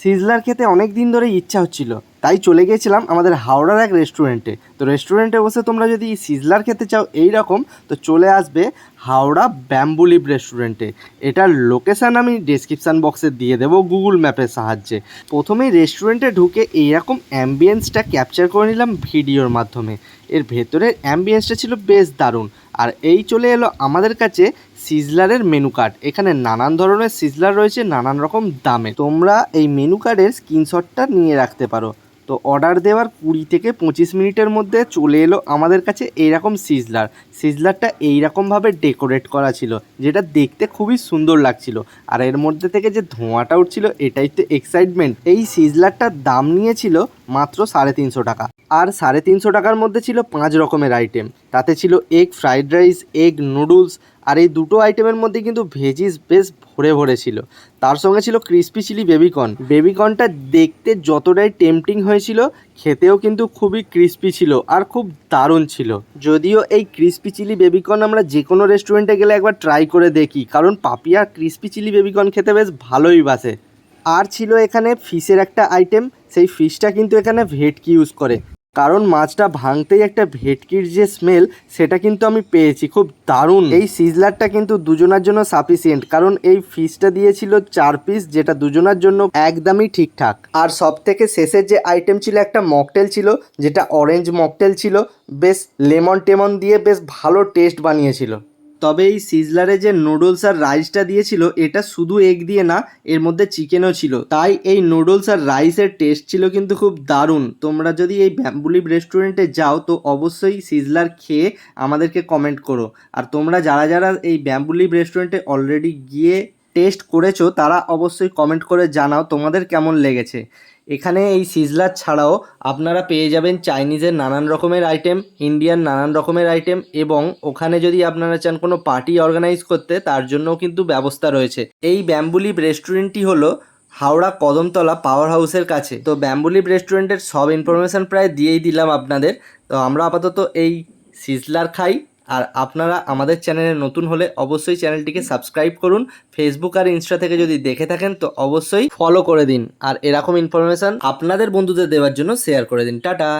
Sizzler খেতে অনেক দিন ধরেই ইচ্ছা হচ্ছিল। তাই চলে গিয়েছিলাম আমাদের হাওড়ার এক রেস্টুরেন্টে তো রেস্টুরেন্টে বসে তোমরা যদি সিজলার খেতে চাও এই রকম, তো চলে আসবে হাওড়া ব্যাম্বুলিপ রেস্টুরেন্টে এটার লোকেশান আমি ডেসক্রিপশান বক্সে দিয়ে দেবো গুগল ম্যাপের সাহায্যে। প্রথমেই রেস্টুরেন্টে ঢুকে এইরকম অ্যাম্বিয়েন্সটা ক্যাপচার করে নিলাম ভিডিওর মাধ্যমে। এর ভেতরের অ্যাম্বিয়েন্সটা ছিল বেশ দারুণ। আর এই চলে এলো আমাদের কাছে সিজলারের মেনু কার্ড এখানে নানান ধরনের সিজলার রয়েছে, নানান রকম দামে। তোমরা এই মেনু কার্ডের স্ক্রিনশটটা নিয়ে রাখতে পারো। তো অর্ডার দেওয়ার কুড়ি থেকে পঁচিশ মিনিটের মধ্যে চলে এলো আমাদের কাছে এইরকম সিজলার। সিজলারটা এইরকমভাবে ডেকোরেট করা ছিল, যেটা দেখতে খুবই সুন্দর লাগছিল। আর এর মধ্যে থেকে যে ধোঁয়াটা উঠছিল, এটাই তো এক্সাইটমেন্ট এই সিজলারটার দাম নিয়েছিল মাত্র সাড়ে তিনশো টাকা। আর সাড়ে তিনশো টাকার মধ্যে ছিল পাঁচ রকমের আইটেম তাতে ছিল egg fried rice egg noodles আর এই দুটো আইটেমের মধ্যে কিন্তু ভেজিস বেশ ভরে ভরে ছিল। তার সঙ্গে ছিল ক্রিস্পি চিলি বেবিকর্ন বেবিকর্নটা দেখতে যতটাই টেম্পটিং হয়েছিল, খেতেও কিন্তু খুবই ক্রিস্পি ছিল আর খুব দারুণ ছিল। যদিও এই ক্রিস্পি চিলি বেবিকর্ন আমরা যে কোনো রেস্টুরেন্টে গেলে একবার ট্রাই করে দেখি, কারণ পাপিয়া ক্রিস্পি চিলি বেবিকর্ন খেতে বেশ ভালোই বাসে। আর ছিল এখানে ফিশের একটা আইটেম সেই ফিশটা কিন্তু এখানে ভেটকি ইউজ করে। কারণ মাছটা ভাঙতেই একটা ভেটকির যে স্মেল সেটা কিন্তু আমি পেয়েছি। খুব দারুণ। এই সিজলারটা কিন্তু দুজনার জন্য সাফিসিয়েন্ট কারণ এই ফিশটা দিয়েছিল চার পিস যেটা দুজনার জন্য একদমই ঠিকঠাক। আর সব থেকে শেষের যে আইটেম ছিল, একটা মকটেল ছিল, যেটা অরেঞ্জ মকটেল ছিল, বেশ লেমন টেমন দিয়ে বেশ ভালো টেস্ট বানিয়েছিল। তবে এই সিজলারে যে নুডলস আর রাইসটা দিয়েছিল, এটা শুধু এগ দিয়ে না, এর মধ্যে চিকেনও ছিল। তাই এই নুডলস আর রাইসের টেস্ট ছিল কিন্তু খুব দারুণ। তোমরা যদি এই ব্যাম্বুলিপ রেস্টুরেন্টে যাও, তো অবশ্যই সিজলার খেয়ে আমাদেরকে কমেন্ট করো। আর তোমরা যারা যারা এই ব্যাম্বুলিপ রেস্টুরেন্টে অলরেডি গিয়ে টেস্ট করেছ, তারা অবশ্যই কমেন্ট করে জানাও তোমাদের কেমন লেগেছে। এখানে এই সিজলার ছাড়াও আপনারা পেয়ে যাবেন চাইনিজের নানান রকমের আইটেম ইন্ডিয়ান নানান রকমের আইটেম এবং ওখানে যদি আপনারা চান কোনো পার্টি অর্গানাইজ করতে, তার জন্যও কিন্তু ব্যবস্থা রয়েছে। এই ব্যাম্বুলিপ রেস্টুরেন্টটি হলো হাওড়া কদমতলা পাওয়ার হাউসের কাছে। তো ব্যাম্বুলিপ রেস্টুরেন্টের সব ইনফরমেশান প্রায় দিয়েই দিলাম আপনাদের। তো আমরা আপাতত এই সিজলার খাই। আর আপনারা আমাদের চ্যানেলে নতুন হলে অবশ্যই চ্যানেলটিকে সাবস্ক্রাইব করুন। ফেসবুক আর ইনস্টা থেকে যদি দেখে থাকেন, তো অবশ্যই ফলো করে দিন। আর এরকম ইনফরমেশান আপনাদের বন্ধুদের দেওয়ার জন্য শেয়ার করে দিন। টাটা!